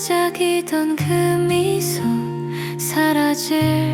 반짝이던 그 미소 사라질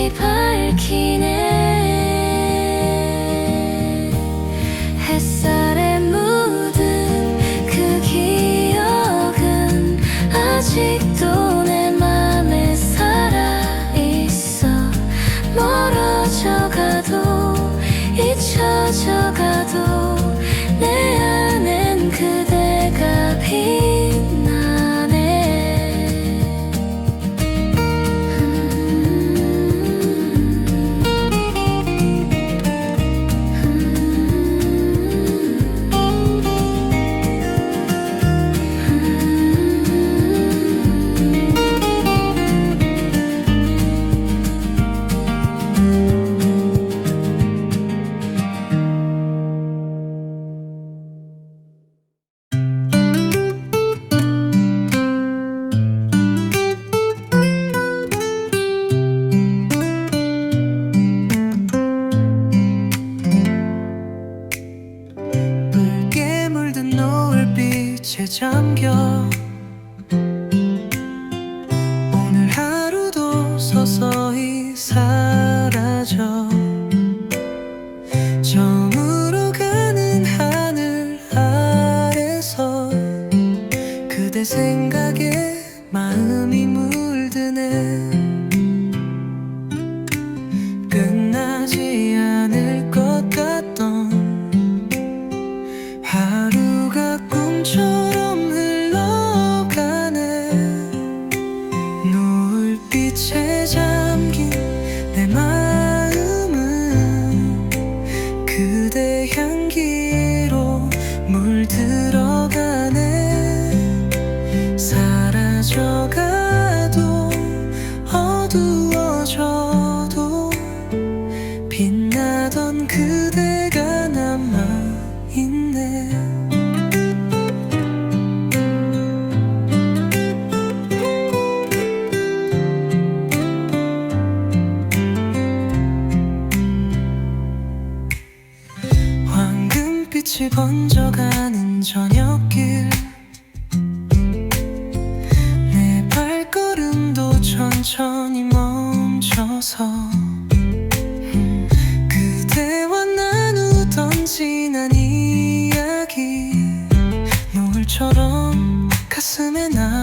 Keep her 谁 지난 이야기 노을처럼 가슴에 나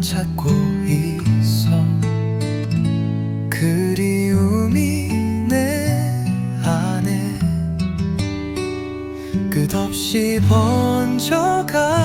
찾고 있어. 그리움이 내 안에 끝없이 번져가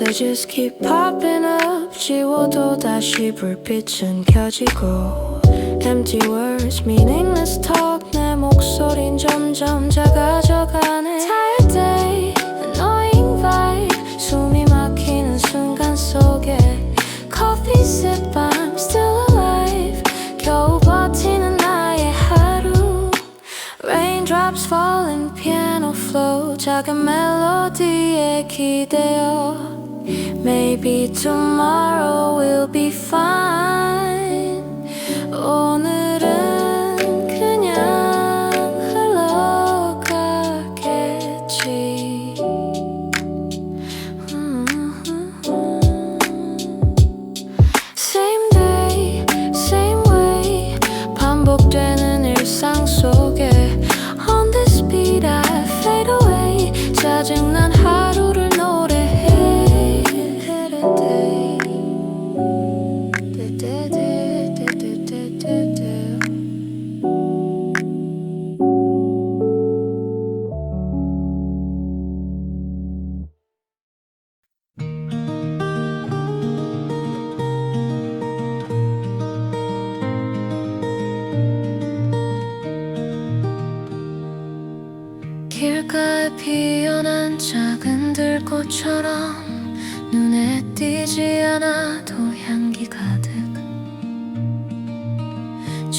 messages keep popping up. She will do that, she repeats and catch it go. Empty words, meaningless talk. 내 목소린 점점 작아져가네. Tired day, annoying vibe. 숨이 막히는 순간 속에 Coffee sip, I'm still alive. 겨우 버티는 나의 하루. Raindrops falling, piano flow. 작은 멜로디에 기대어. Maybe tomorrow will be fine. Oh,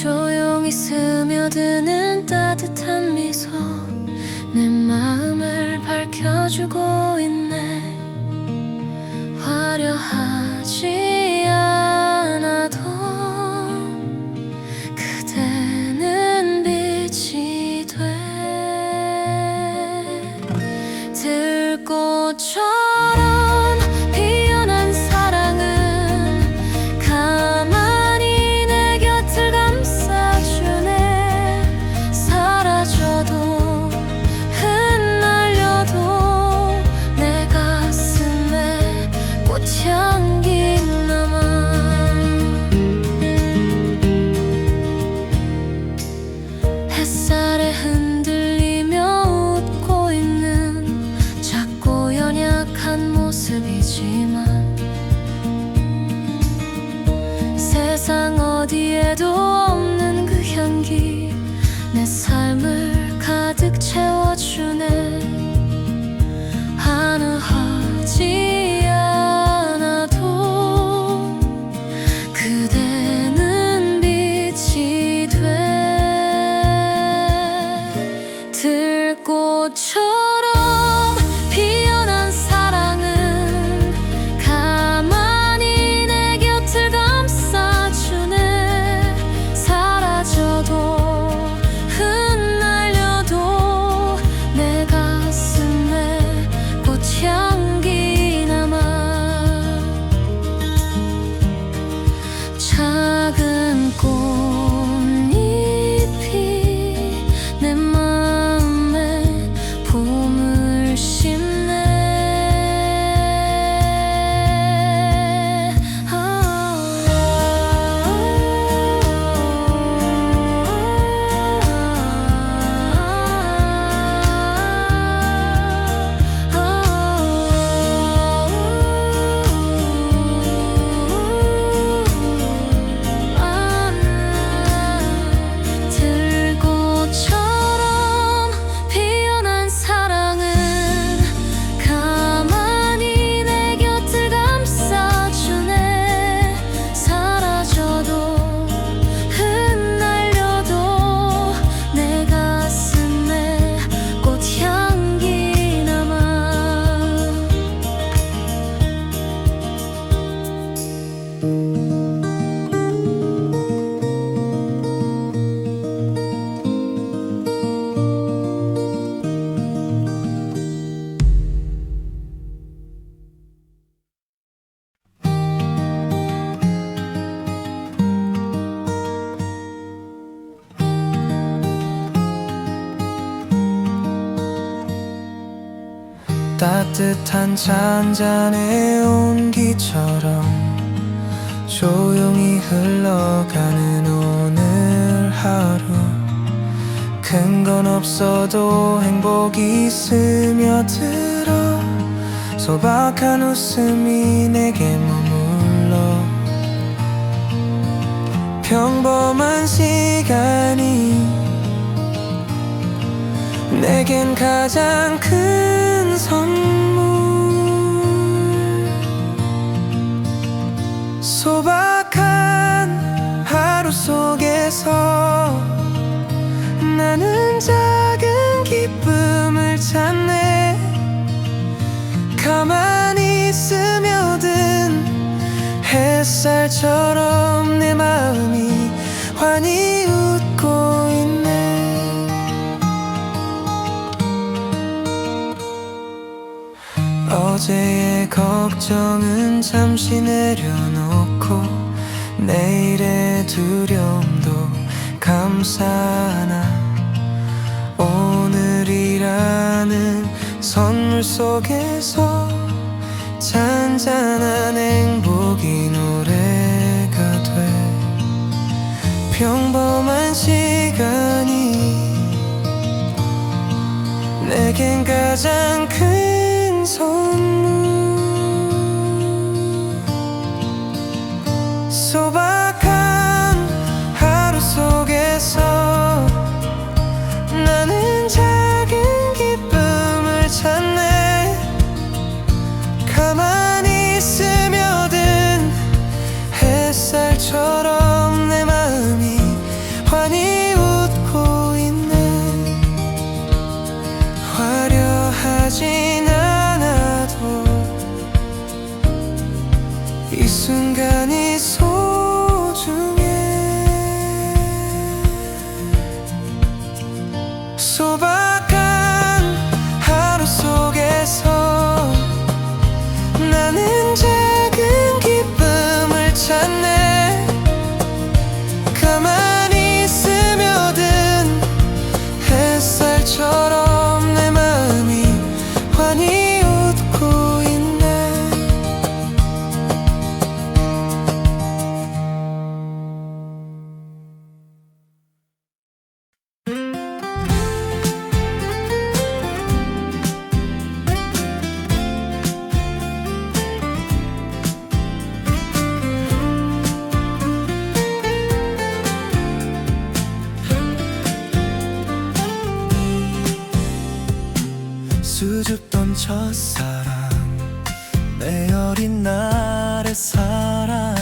조용히 스며드는 따뜻한 미소. 내 마음을 밝혀주고 있네. 화려하 따뜻한 차한 잔의 온기처럼 조용히 흘러가는 오늘 하루. 큰 건 없어도 행복이 스며들어 소박한 웃음이 내게 머물러. 평범한 시간이 내겐 가장 큰 선물 소박한 하루 속에서 나는 작은 기쁨을 찾네. 가만히 스며든 햇살처럼 내 마음이 환히 웃고 있네. 어제의 걱정은 잠시 내려놓고 내일의 두려움도 감싸나. 오늘이라는 선물 속에서 잔잔한 행복이 노래가 돼. 평범한 시간이 내겐 가장 큰 소박 수줍던 첫사랑 내 어린 날의 사랑.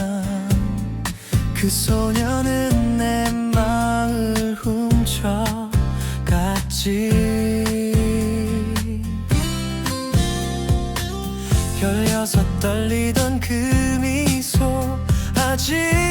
그 소녀는 내 마음을 훔쳐갔지. 열여섯 떨리던 그 미소 아직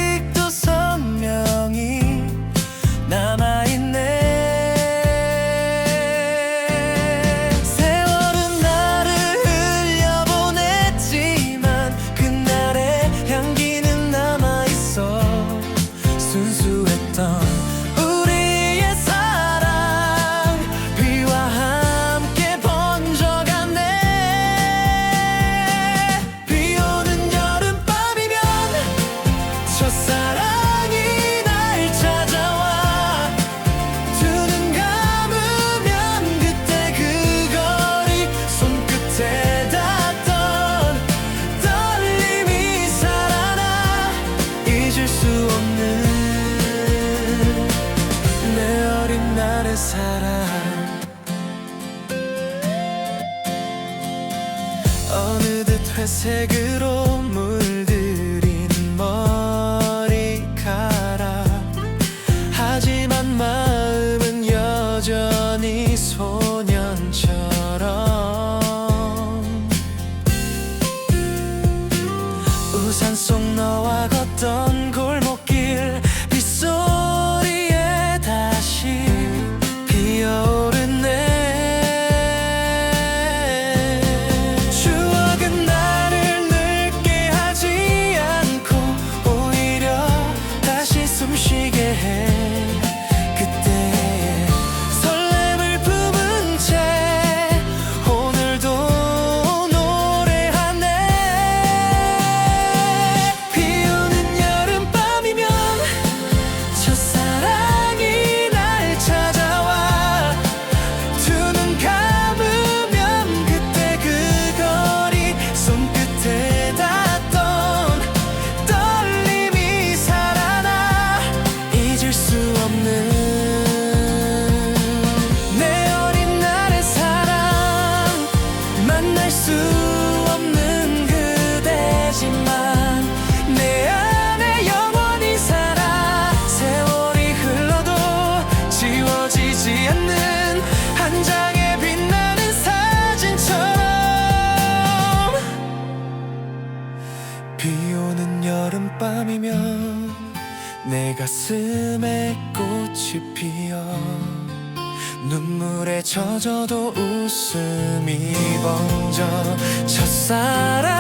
젖어도 웃음이 번져 첫사랑